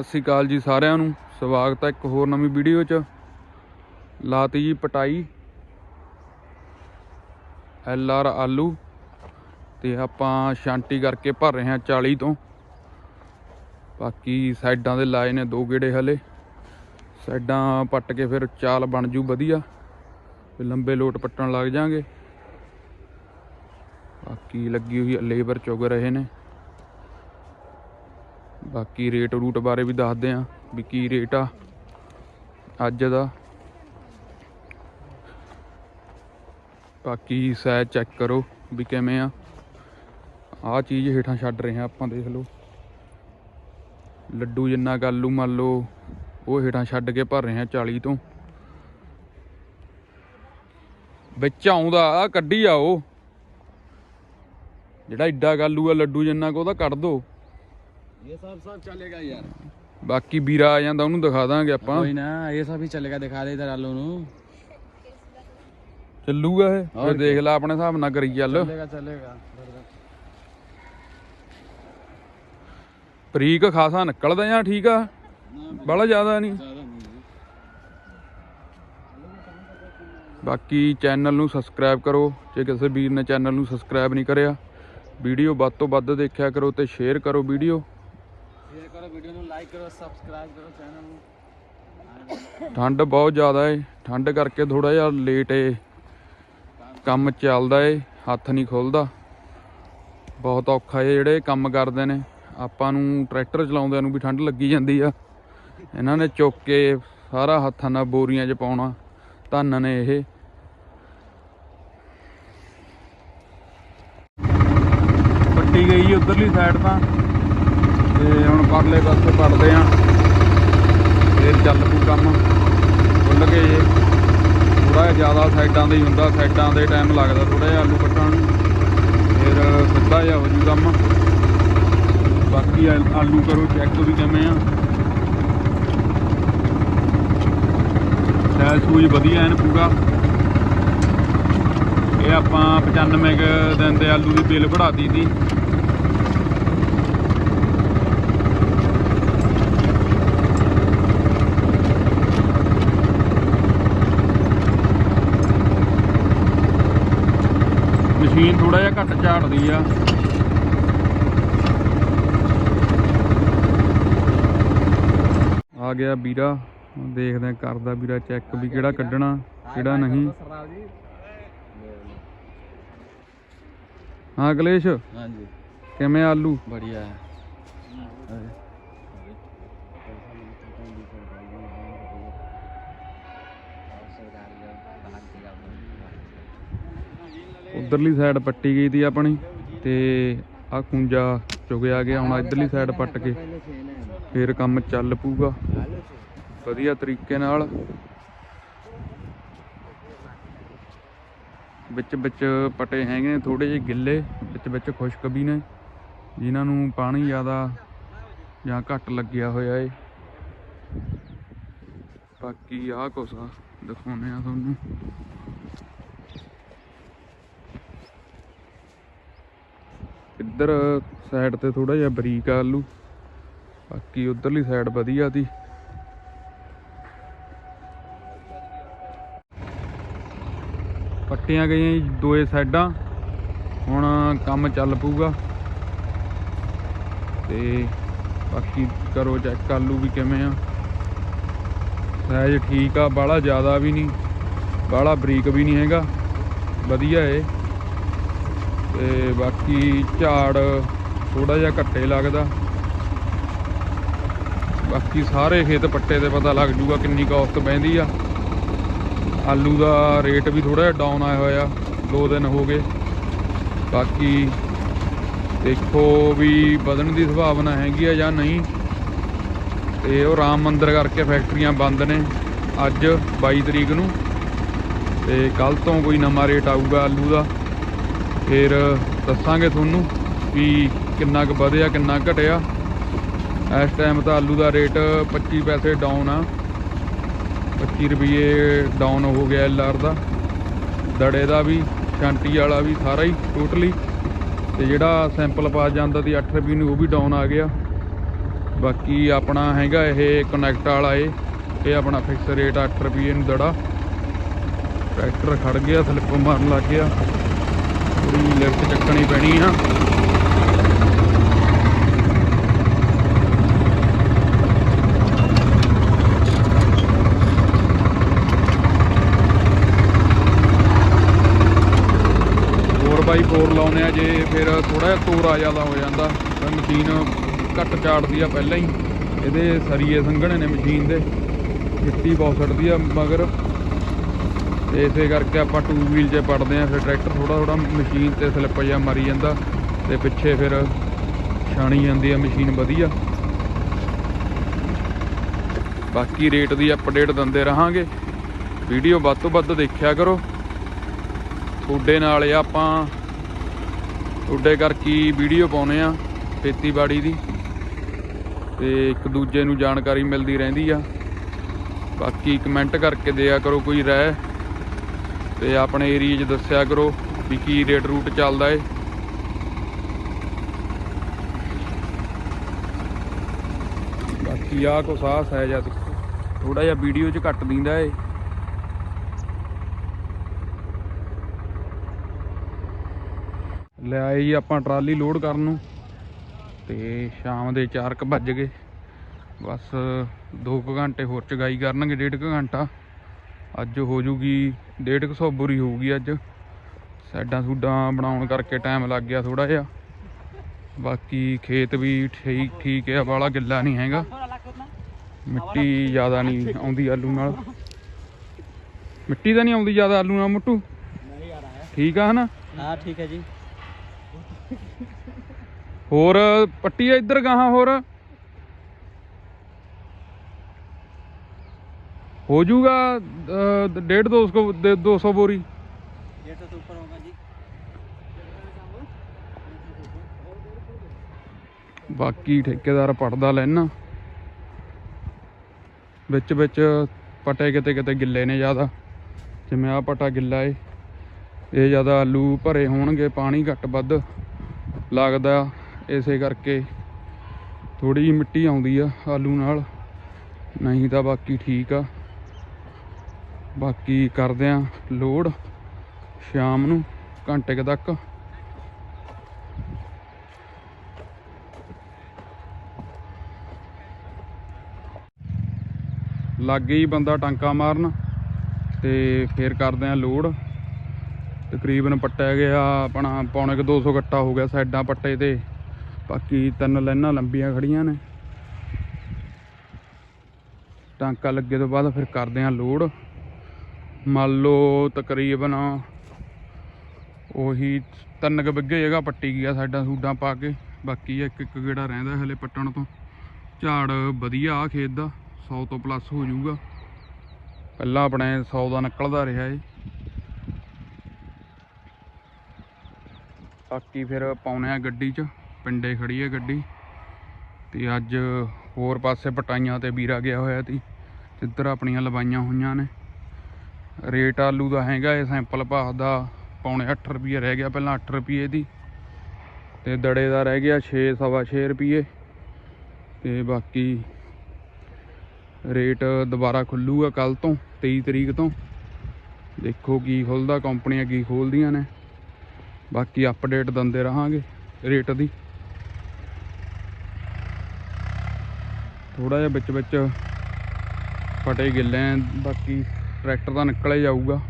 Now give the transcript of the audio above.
ਸਤਿ ਸ਼੍ਰੀ ਅਕਾਲ ਜੀ ਸਾਰਿਆਂ ਨੂੰ। ਸਵਾਗਤ ਹੈ ਇੱਕ ਹੋਰ ਨਵੀਂ ਵੀਡੀਓ 'ਚ। ਲਾਤੀ ਜੀ ਪਟਾਈ। ਐਲ ਆਰ ਆਲੂ। ਤੇ ਆਪਾਂ ਸ਼ਾਂਟੀ ਕਰਕੇ ਭਰ ਰਹੇ ਹਾਂ 40 ਤੋਂ। ਬਾਕੀ ਸਾਈਡਾਂ ਦੇ ਲਾਏ ਨੇ ਦੋ ਗੇੜੇ ਹਲੇ। ਸਾਈਡਾਂ ਪੱਟ ਕੇ ਫਿਰ ਚਾਲ ਬਣ ਜੂ ਵਧੀਆ। ਫਿਰ ਲੰਬੇ ਲੋਟ ਪੱਟਣ ਲੱਗ ਜਾਾਂਗੇ। ਬਾਕੀ ਲੱਗੀ ਹੋਈ ਲੇਬਰ ਚੁਗ ਰਹੇ ਨੇ। ਬਾਕੀ ਰੇਟ ਰੂਟ ਬਾਰੇ ਵੀ ਦੱਸਦੇ ਆਂ ਵੀ ਕੀ ਰੇਟ ਆ ਅੱਜ ਦਾ। ਬਾਕੀ ਸਾਈਜ਼ ਚੈੱਕ ਕਰੋ ਵੀ ਕਿਵੇਂ ਆ। ਆਹ ਚੀਜ਼ ਹੇਠਾਂ ਛੱਡ ਰਹੇ ਆ ਆਪਾਂ, ਦੇਖ ਲਓ। ਲੱਡੂ ਜਿੰਨਾ ਕੁ ਆਲੂ ਮੰਨ ਲਓ, ਉਹ ਹੇਠਾਂ ਛੱਡ ਕੇ ਭਰ ਰਹੇ ਆ 40 ਤੋਂ। ਵਿੱਚ ਆਉਂਦਾ ਆ ਕੱਢੀ ਆ ਉਹ ਜਿਹੜਾ ਏਡਾ ਕੁ ਆ, ਲੱਡੂ ਜਿੰਨਾ ਕੁ ਉਹਦਾ ਕੱਢ ਦੋ। ਬਾਕੀ ਵੀਰਾ ਆ ਜਾਂਦਾ ਉਹਨੂੰ ਦਿਖਾ ਦਾਂਗੇ ਆਪਾਂ। ਕੋਈ ਨਾ ਇਹ ਸਭ ਹੀ ਚੱਲੇਗਾ ਦਿਖਾ ਦੇ ਇਧਰ ਆਲੂ ਨੂੰ ਚੱਲੂਗਾ ਇਹ? ਫਿਰ ਦੇਖ ਲੈ ਆਪਣੇ ਹਿਸਾਬ ਨਾਲ ਕਰੀ ਚੱਲ। ਚੱਲੇਗਾ ਖਾਸਾ ਨਿਕਲਦਾ ਜਾਂ ਠੀਕ ਆ? ਬੜਾ ਜ਼ਿਆਦਾ ਨਹੀਂ। ਬਾਕੀ ਚੈਨਲ ਨੂੰ ਸਬਸਕ੍ਰਾਈਬ ਕਰੋ ਜੇ ਕਿਸੇ ਵੀਰ ਨੇ ਚੈਨਲ ਨੂੰ ਸਬਸਕ੍ਰਾਈਬ ਨਹੀਂ ਕਰਿਆ। ਵੀਡੀਓ ਵੱਧ ਤੋਂ ਵੱਧ ਦੇਖਿਆ ਕਰੋ ਤੇ ਸ਼ੇਅਰ ਕਰੋ ਵੀਡੀਓ। ਠੰਡ ਬਹੁਤ ਜ਼ਿਆਦਾ ਏ। ਠੰਡ ਕਰਕੇ ਥੋੜਾ ਜਿਹਾ ਲੇਟ ਏ। ਕੰਮ ਚੱਲਦਾ ਏ, ਹੱਥ ਨਹੀਂ ਖੁੱਲਦਾ। ਬਹੁਤ ਔਖਾ ਏ ਜਿਹੜੇ ਕੰਮ ਕਰਦੇ ਨੇ। ਆਪਾਂ ਨੂੰ ਟਰੈਕਟਰ ਚਲਾਉਂਦਿਆਂ ਨੂੰ ਵੀ ਠੰਡ ਲੱਗੀ ਜਾਂਦੀ ਆ। ਇਹਨਾਂ ਨੇ ਚੁੱਕ ਕੇ ਸਾਰਾ ਹੱਥਾਂ ਨਾਲ ਬੋਰੀਆਂ 'ਚ ਪਾਉਣਾ। ਧੰਨ ਨੇ ਇਹ। ਪੱਟੀ ਗਈ ਉਧਰਲੀ ਸਾਈਡ ਤਾਂ। ਤੇ ਹੁਣ ਪਰਲੇ ਪਾਸੇ ਪੜਦੇ ਆ। ਫੇਰ ਚੱਲ ਪੂ ਕੰਮ। ਖੁੱਲ ਕੇ ਜੇ ਥੋੜਾ ਜਿਹਾ ਜ਼ਿਆਦਾ ਸਾਈਡਾਂ ਦੇ ਹੀ ਹੁੰਦਾ। ਸਾਈਡਾਂ ਦੇ ਟਾਈਮ ਲੱਗਦਾ ਥੋੜਾ ਜਿਹਾ ਆਲੂ ਕੱਟਣ ਨੂੰ। ਫਿਰ ਸਿੱਧਾ ਜਿਹਾ ਹੋ ਜੂ ਕੰਮ। ਬਾਕੀ ਆਲੂ ਕਰੋ ਚੈੱਕ ਵੀ ਕਿਵੇਂ ਆ। ਸੈਲ ਸੂਜ ਵਧੀਆ ਐਨ ਪੂਰਾ। ਇਹ ਆਪਾਂ 95 ਕੁ ਦਿਨ ਦੇ ਆਲੂ ਦੀ ਬਿੱਲ ਵਧਾਤੀ ਸੀ ਮਸ਼ੀਨ ਥੋੜਾ ਜਿਹਾ ਘੱਟ ਝਾੜਦੀ ਆ। ਆ ਗਿਆ ਵੀਰਾ ਦੇਖਦੇ ਆ ਕਰਦਾ ਵੀਰਾ ਚੈੱਕ ਵੀ ਕਿਹੜਾ ਕੱਢਣਾ ਕਿਹੜਾ ਨਹੀਂ। ਹਾਂ ਕਲੇਸ਼। ਹਾਂਜੀ। ਕਿਵੇਂ ਆਲੂ? ਬੜੀਆ। ਹੈ ਉਧਰਲੀ ਸਾਈਡ ਪੱਟੀ ਗਈ ਤੀ ਆਪਣੀ ਤੇ ਆ ਕੁੰਜਾ ਚੁਗਿਆ ਗਿਆ, ਹੁਣ ਇਧਰਲੀ ਸਾਈਡ ਪੱਟ ਕੇ ਫੇਰ ਕੰਮ ਚੱਲ ਪੂਗਾ ਵਧੀਆ ਤਰੀਕੇ ਨਾਲ। ਵਿੱਚ ਵਿੱਚ ਪਟੇ ਹੈਗੇ ਨੇ ਥੋੜੇ ਜਿਹੇ ਗਿੱਲੇ, ਵਿੱਚ ਵਿੱਚ ਖੁਸ਼ਕ ਵੀ ਨੇ, ਜਿਨ੍ਹਾਂ ਨੂੰ ਪਾਣੀ ਜ਼ਿਆਦਾ ਜਾਂ ਘੱਟ ਲੱਗਿਆ ਹੋਇਆ ਏ। ਬਾਕੀ ਆਹ ਕੁਛ ਆ, ਦਿਖਾਉਂਦੇ ਆ ਤੁਹਾਨੂੰ। ਇੱਧਰ ਸਾਈਡ ਤੇ ਥੋੜਾ ਜਿਹਾ ਬਰੀਕ ਆਲੂ। ਬਾਕੀ ਉਧਰਲੀ ਸਾਈਡ ਵਧੀਆ ਦੀ ਪੱਟੀਆਂ ਗਈਆਂ ਜੀ ਦੋਏ ਸਾਈਡਾਂ ਹੁਣ ਕੰਮ ਚੱਲ ਪਊਗਾ। ਤੇ ਬਾਕੀ ਕਰੋ ਚੈੱਕ ਆਲੂ ਵੀ ਕਿਵੇਂ ਆ। ਸਾਈਜ਼ ਠੀਕ ਆ, ਬਾਹਲਾ ਜ਼ਿਆਦਾ ਵੀ ਨਹੀਂ, ਬਾਹਲਾ ਬਰੀਕ ਵੀ ਨਹੀਂ ਹੈਗਾ। ਵਧੀਆ ਏ। ਤੇ ਬਾਕੀ ਝਾੜ ਥੋੜਾ ਜਿਹਾ ਘੱਟੇ ਲੱਗਦਾ। ਬਾਕੀ ਸਾਰੇ ਖੇਤ ਪੱਟੇ ਤੇ ਪਤਾ ਲੱਗ ਜੂਗਾ ਕਿੰਨੀ ਕਾਸਟ ਬਹਿੰਦੀ ਆ। ਆਲੂ ਦਾ ਰੇਟ ਵੀ ਥੋੜਾ ਜਿਹਾ ਡਾਊਨ ਆਇਆ ਹੋਇਆ, ਦੋ ਦਿਨ ਹੋ ਗਏ। ਬਾਕੀ ਦੇਖੋ ਵੀ ਵਧਣ ਦੀ ਸੰਭਾਵਨਾ ਹੈਗੀ ਆ ਜਾਂ ਨਹੀਂ। ਤੇ ਉਹ ਰਾਮ ਮੰਦਰ ਕਰਕੇ ਫੈਕਟਰੀਆਂ ਬੰਦ ਨੇ ਅੱਜ 22 ਤਰੀਕ ਨੂੰ। ਤੇ ਕੱਲ ਤੋਂ ਕੋਈ ਨਵਾਂ ਰੇਟ ਆਊਗਾ ਆਲੂ ਦਾ। ਫਿਰ ਦੱਸਾਂਗੇ ਤੁਹਾਨੂੰ ਵੀ ਕਿੰਨਾ ਕੁ ਵਧਿਆ, ਕਿੰਨਾ ਘਟਿਆ। ਇਸ ਟਾਈਮ ਤਾਂ ਆਲੂ ਦਾ ਰੇਟ 25 ਪੈਸੇ ਡਾਊਨ ਆ। 25 ਰੁਪਏ ਡਾਊਨ ਹੋ ਗਿਆ ਐਲਆਰ ਦਾ। ਦੜੇ ਦਾ ਵੀ ਛਾਂਟੀ ਵਾਲਾ ਵੀ ਸਾਰਾ ਹੀ ਟੋਟਲੀ ਤੇ ਜਿਹੜਾ ਸੈਂਪਲ ਪਾ ਜਾਂਦਾ ਸੀ 8 ਰੁਪਏ ਨੂੰ, ਉਹ ਵੀ ਡਾਊਨ ਆ ਗਿਆ। ਬਾਕੀ ਆਪਣਾ ਹੈਗਾ ਇਹ ਕਨੈਕਟ ਵਾਲਾ ਏ ਇਹ ਆਪਣਾ ਫਿਕਸ ਰੇਟ 8 ਰੁਪਏ ਨੂੰ ਦੜਾ। ਟਰੈਕਟਰ ਖੜ ਗਿਆ ਸਲਿੱਪ ਮਾਰਨ ਲੱਗ ਗਿਆ। ਪੂਰੀ ਲਿਫਟ ਚੱਕਣੀ ਪੈਣੀ ਆ। ਫੋਰ ਬਾਈ 4 ਲਾਉਨੇ ਆ, ਜੇ ਫਿਰ ਥੋੜਾ ਜਿਹਾ ਤੋਰਾ ਜ਼ਿਆਦਾ ਹੋ ਜਾਂਦਾ, ਤਾਂ ਮਸ਼ੀਨ ਘੱਟ ਚਾੜਦੀ ਆ ਪਹਿਲਾਂ ਹੀ। ਇਹਦੇ ਸਰੀਏ ਸੰਘਣੇ ਨੇ ਮਸ਼ੀਨ ਦੇ। ਮਿੱਟੀ ਬਹੁਤ ਸੜਦੀ ਆ, ਮਗਰ ਤੇ ਇਸੇ ਕਰਕੇ ਆਪਾਂ ਟੂ ਵੀਲ 'ਚ ਪੜਦੇ ਆ ਫਿਰ ਟਰੈਕਟਰ ਥੋੜਾ ਥੋੜਾ ਮਸ਼ੀਨ ਤੇ ਸਲਿੱਪ ਜਿਹਾ ਮਾਰੀ ਜਾਂਦਾ ਤੇ ਪਿੱਛੇ ਫਿਰ ਛਾਣੀ ਜਾਂਦੀ ਆ ਮਸ਼ੀਨ ਵਧੀਆ। ਬਾਕੀ ਰੇਟ ਦੀ ਅਪਡੇਟ ਦਿੰਦੇ ਰਹਾਂਗੇ। ਵੀਡੀਓ ਵੱਧ ਤੋਂ ਵੱਧ ਦੇਖਿਆ ਕਰੋ। ਤੁਹਾਡੇ ਨਾਲ ਹੀ ਆਪਾਂ, ਤੁਹਾਡੇ ਕਰਕੇ ਵੀਡੀਓ ਪਾਉਨੇ ਆ ਖੇਤੀਬਾੜੀ ਦੀ। ਤੇ ਇੱਕ ਦੂਜੇ ਨੂੰ ਜਾਣਕਾਰੀ ਮਿਲਦੀ ਰਹਿੰਦੀ ਆ। ਬਾਕੀ ਕਮੈਂਟ ਕਰਕੇ ਦਿਆ ਕਰੋ ਕੋਈ ਰਾਏ। ਤੇ ਆਪਣੇ ਏਰੀਆ 'ਚ ਦੱਸਿਆ ਕਰੋ ਵੀ ਕੀ ਰੇਟ ਰੂਟ ਚੱਲਦਾ ਏ। ਬਾਕੀ ਆ ਕੋ ਸਾਹ ਹੈ ਆ ਦੇਖੋ ਥੋੜਾ ਜਿਹਾ ਵੀਡੀਓ 'ਚ ਘੱਟ ਦਿੰਦਾ ਏ। ਲੈ ਆਏ ਜੀ ਆਪਾਂ ਟਰਾਲੀ ਲੋਡ ਕਰਨ ਨੂੰ, ਤੇ ਸ਼ਾਮ ਦੇ 4:00 ਵੱਜ ਗਏ। ਬਸ 2 ਘੰਟੇ ਹੋਰ ਚਗਾਈ ਕਰਨਗੇ, ਡੇਢ ਕੁ ਘੰਟਾ। ਅੱਜ ਹੋ ਜੂਗੀ डेढ़ क सौ बुरी होगी अच्छ सैडा सूडा बना करके टाइम लग गया थोड़ा जहा। बाकी खेत भी ठीक ठीक है बाला गिला नहीं है मिट्टी ज़्यादा नहीं आती आलू ना मिट्टी तो नहीं आती ज़्यादा आलू ना मुटू ठीक है है ना? हाँ, ठीक है जी। होर पट्टी इधर गांह होर? ਹੋ ਜੂਗਾ 1.5 200 200 ਬੋਰੀ। ਇਹ ਤਾਂ ਉੱਪਰ ਹੋਗਾ ਜੀ। ਬਾਕੀ ਠੇਕੇਦਾਰ ਪੜਦਾ ਲੈਣਾ ਵਿੱਚ ਵਿੱਚ ਪਟੇ ਕਿਤੇ ਕਿਤੇ ਗਿੱਲੇ ਨੇ ਜ਼ਿਆਦਾ। ਜਿਵੇਂ ਆ ਪਟਾ ਗਿੱਲਾ ਏ। ਇਹ ਜ਼ਿਆਦਾ ਆਲੂ ਭਰੇ ਹੋਣਗੇ ਪਾਣੀ ਘੱਟ ਵੱਧ ਲੱਗਦਾ। ਇਸੇ ਕਰਕੇ ਥੋੜੀ ਜਿਹੀ ਮਿੱਟੀ ਆਉਂਦੀ ਆ ਆਲੂ ਨਾਲ। ਨਹੀਂ ਤਾਂ ਬਾਕੀ ਠੀਕ ਆ। ਬਾਕੀ ਕਰਦੇ ਆ ਲੋਡ ਸ਼ਾਮ ਨੂੰ, ਘੰਟੇ ਕੁ ਤੱਕ। ਲੱਗ ਹੀ ਬੰਦਾ ਟਾਂਕਾ ਮਾਰਨ ਤੇ ਫੇਰ ਕਰਦੇ ਆ ਲੋਡ। ਤਕਰੀਬਨ ਪੱਟਿਆ ਗਿਆ ਆਪਣਾ, ਪੌਣੇ ਕੁ 200 ਗੱਟਾ ਹੋ ਗਿਆ ਸਾਈਡਾਂ ਪੱਟੇ ਤੇ। ਬਾਕੀ ਤਿੰਨ ਲਾਈਨਾਂ ਲੰਬੀਆਂ ਖੜੀਆਂ ਨੇ। ਟਾਂਕਾ ਲੱਗੇ ਤੋਂ ਬਾਅਦ ਫਿਰ ਕਰਦੇ ਆ ਲੋਡ। ਮੰਨ ਲਓ ਤਕਰੀਬਨ ਉਹੀ ਤਿੰਨ ਕੁ ਬਿੱਗੇ ਜਗ੍ਹਾ ਪੱਟੀ ਗਿਆ ਸਾਡਾ ਸੂਡਾਂ ਪਾ ਕੇ। ਬਾਕੀ ਇੱਕ ਇੱਕ ਗੇੜਾ ਰਹਿੰਦਾ ਹਲੇ ਪੱਟਣ ਤੋਂ। ਝਾੜ ਵਧੀਆ ਆ ਖੇਤ ਦਾ 100 ਤੋਂ ਪਲੱਸ ਹੋ ਜਾਊਗਾ। ਪਹਿਲਾਂ ਆਪਣੇ 100 ਦਾ ਨਿਕਲਦਾ ਰਿਹਾ ਏ। ਬਾਕੀ ਫਿਰ ਪਾਉਣੇ ਆ ਗੱਡੀ 'ਚ, ਪਿੰਡੇ ਖੜੀ ਹੈ ਗੱਡੀ। ਤੇ ਅੱਜ ਹੋਰ ਪਾਸੇ ਪਟਾਈਆਂ ਤੇ ਵੀਰਾ ਗਿਆ ਹੋਇਆ ਸੀ। ਜਿੱਧਰ ਆਪਣੀਆਂ ਲਵਾਈਆਂ ਹੋਈਆਂ ਨੇ। ਰੇਟ ਆਲੂ ਦਾ ਹੈਗਾ, ਇਹ ਸੈਂਪਲ ਭਾਅ ਦਾ ਪੌਣੇ 8 ਰੁਪਏ ਰਹਿ ਗਿਆ ਪਹਿਲਾਂ 8 ਰੁਪਏ ਦੀ। ਤੇ ਦੜੇ ਦਾ ਰਹਿ ਗਿਆ 6 ਸਵਾ 6 ਰੁਪਏ ਤੇ ਬਾਕੀ ਰੇਟ ਦੁਬਾਰਾ ਖੁੱਲੂਗਾ ਕੱਲ ਤੋਂ 23 ਤਰੀਕ ਤੋਂ। ਦੇਖੋ ਕੀ ਖੁੱਲਦਾ, ਕੰਪਨੀਆਂ ਕੀ ਖੋਲਦੀਆਂ ਨੇ। ਬਾਕੀ ਅਪਡੇਟ ਦਿੰਦੇ ਰਹਾਂਗੇ ਰੇਟ ਦੀ। ਥੋੜਾ ਜਿਹਾ ਵਿੱਚ ਵਿੱਚ ਫਟੇ ਗਿੱਲੇ ਬਾਕੀ ਟਰੈਕਟਰ ਤਾਂ ਨਿਕਲ ਹੀ ਜਾਊਗਾ।